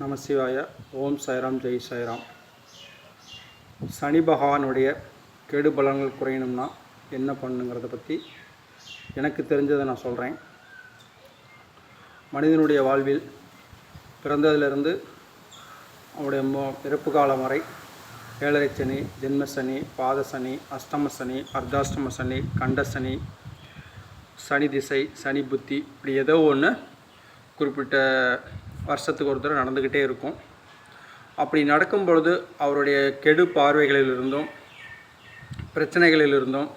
நம சிவாய ஓம் சாய்ராம் ஜெய் சாய்ராம். சனி பகவானுடைய கெடு பலன்கள் குறையணும்னா என்ன பண்ணுங்கிறத பற்றி எனக்கு தெரிஞ்சதை நான் சொல்கிறேன் மனிதனுடைய வாழ்வில் பிறந்ததிலிருந்து அவனுடைய மோ இறப்பு காலம் வரை ஏழரை சனி ஜென்ம சனி பாத சனி அஷ்டம சனி அர்த்தாஷ்டம சனி கண்ட சனி சனி திசை சனி புத்தி இப்படி ஏதோ ஒன்று குறிப்பிட்ட வருஷத்துக்கு ஒரு தடவை நடந்துக்கிட்டே இருக்கும். அப்படி நடக்கும் பொழுது அவருடைய கெடு பார்வைகளிலிருந்தும் பிரச்சனைகளிலிருந்தும்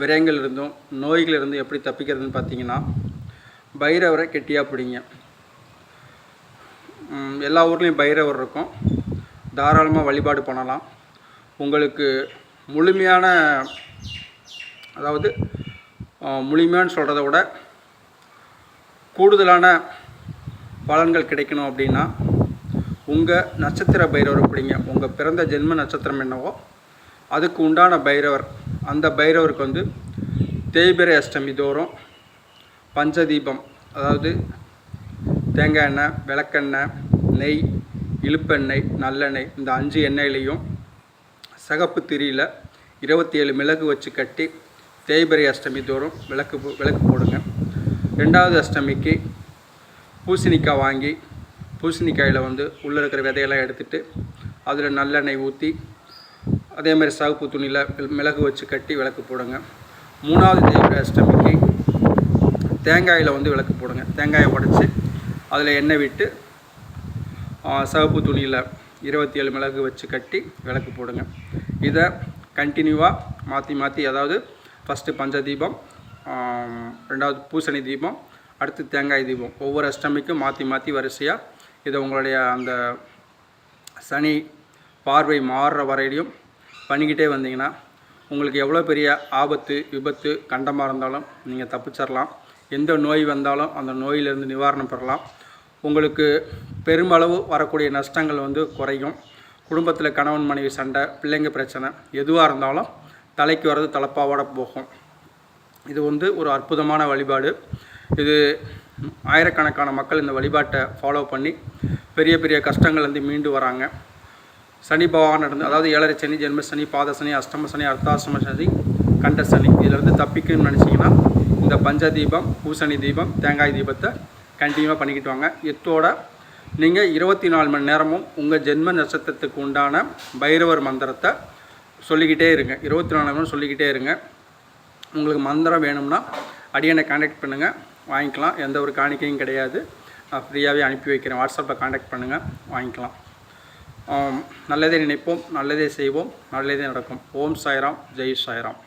விரயங்களிலிருந்தும் நோய்களிலிருந்து எப்படி தப்பிக்கிறதுன்னு பார்த்தீங்கன்னா பைரவரை கெட்டியாக பிடிங்க. எல்லா ஊர்லேயும் பைரவர் இருக்கும். தாராளமாக வழிபாடு பண்ணலாம். உங்களுக்கு முழுமையான அதாவது முழுமையான்னு சொல்கிறத விட கூடுதலான பலன்கள் கிடைக்கணும் அப்படின்னா உங்கள் நட்சத்திர பைரவரை அப்படிங்க உங்கள் பிறந்த ஜென்ம நட்சத்திரம் என்னவோ அதுக்கு உண்டான பைரவர் அந்த பைரவருக்கு வந்து தேய்பிரை அஷ்டமி தோறும் பஞ்சதீபம் அதாவது தேங்காய் எண்ணெய் விளக்கெண்ணெய் நெய் இழுப்பெண்ணெய் நல்லெண்ணெய் இந்த அஞ்சு எண்ணெயிலையும் சிகப்பு திரியில் இருபத்தி ஏழு மிளகு வச்சு கட்டி தேய்பிரை அஷ்டமி தோறும் விளக்கு போ- விளக்கு போடுங்க. ரெண்டாவது அஷ்டமிக்கு பூசணிக்காய் வாங்கி பூசணிக்காயில் வந்து உள்ளே இருக்கிற விதையெல்லாம் எடுத்துகிட்டு அதில் நல்லெண்ணெய் ஊற்றி அதே மாதிரி சகப்பு துணியில் மிளகு வச்சு கட்டி விளக்கு போடுங்க. மூணாவது தேய்பிரை அஷ்டமிக்கு தேங்காயில் வந்து விளக்கு போடுங்க. தேங்காயை உடச்சி அதில் எண்ணெய் விட்டு ஆ, துணியில் இருபத்தி ஏழு மிளகு வச்சு கட்டி விளக்கு போடுங்க. இதை கண்டினியூவாக மாற்றி மாற்றி அதாவது ஃபஸ்ட்டு பஞ்ச தீபம் ரெண்டாவது பூசணி தீபம் அடுத்து தேங்காய் தீபம். ஒவ்வொரு அஷ்டமிக்கும் மாற்றி மாற்றி வரிசையாக இதை உங்களுடைய அந்த சனி பார்வை மாறுற வரையிலையும் பண்ணிக்கிட்டே வந்தீங்கன்னா உங்களுக்கு எவ்வளோ பெரிய ஆபத்து விபத்து கண்டமாக இருந்தாலும் நீங்கள் தப்பிச்சிடலாம் எந்த நோய் வந்தாலும் அந்த நோயிலிருந்து நிவாரணம் பெறலாம். உங்களுக்கு பெருமளவு வரக்கூடிய நஷ்டங்கள் வந்து குறையும். குடும்பத்தில் கணவன் மனைவி சண்டை பிள்ளைங்க பிரச்சனை எதுவாக இருந்தாலும் தலைக்கு வர்றது தலைப்பாவோட போகும். இது வந்து ஒரு அற்புதமான வழிபாடு. இது ஆயிரக்கணக்கான மக்கள் இந்த வழிபாட்டை ஃபாலோ பண்ணி பெரிய பெரிய கஷ்டங்கள்லேருந்து மீண்டு வராங்க. சனி பகவான் இருந்து அதாவது ஏழரை சனி ஜென்ம சனி பாத சனி அஷ்டம சனி அர்த்தாஷ்டம சனி கண்ட சனி. இதிலேருந்து தப்பிக்கணும்னு நினச்சிங்கன்னா இந்த பஞ்ச தீபம் பூசணி தீபம் தேங்காய் தீபத்தை கண்டினியூவாக பண்ணிக்கிட்டு வாங்க. எத்தோட நீங்கள் இருபத்தி நாலு மணி நேரமும் உங்கள் ஜென்ம நட்சத்திரத்துக்கு உண்டான பைரவர் மந்திரத்தை சொல்லிக்கிட்டே இருங்க. இருபத்தி நாலு மணி நேரம் சொல்லிக்கிட்டே இருங்க. உங்களுக்கு மந்திரம் வேணும்னா அடியனை கான்டாக்ட் பண்ணுங்கள் வாங்கிக்கலாம். எந்த ஒரு காணிக்கையும் கிடையாது. நான் ஃப்ரீயாகவே அனுப்பி வைக்கிறேன். வாட்ஸ்அப்பில் காண்டாக்ட் பண்ணுங்கள் வாங்கிக்கலாம். நல்லதே நினைப்போம் நல்லதே செய்வோம் நல்லதே நடக்கும். ஓம் சாய்ராம் ஜெய் சாய்ராம்.